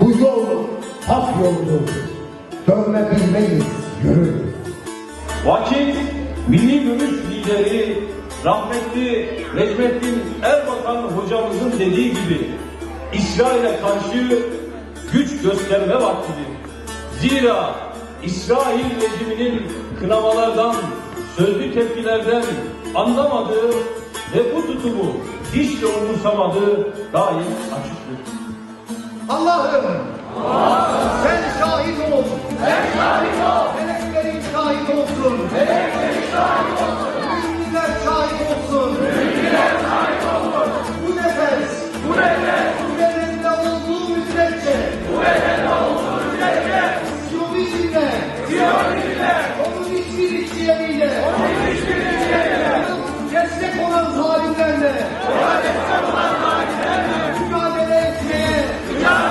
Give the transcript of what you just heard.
Bu yol hak yoludur. Dönmebilmeyiz, yürü. Vakit milli görüş lideri rahmetli Necmettin Erbakan hocamızın dediği gibi İsrail'e karşı güç gösterme vaktidir. Zira İsrail rejiminin kınamalardan, sözlü tepkilerden anlamadığı ve bu tutumu hiç de umursamadığı daim açıktır. Allah'ım sen şahit ol. Sen şahit ol. Meleklerin şahit olsun. Meleklerin şahit olsun. Müminler şahit olsun. Müminler şahit olsun. Bu nefes. Bu nefes. Bu bedende olduğu müddetçe. Bu bedende olduğu müddetçe. Siyonizmle. Siyonizmle. Onun hiçbir işlemiyle. Onun hiçbir işlemiyle. Destek olan zalimlerle. Destek olan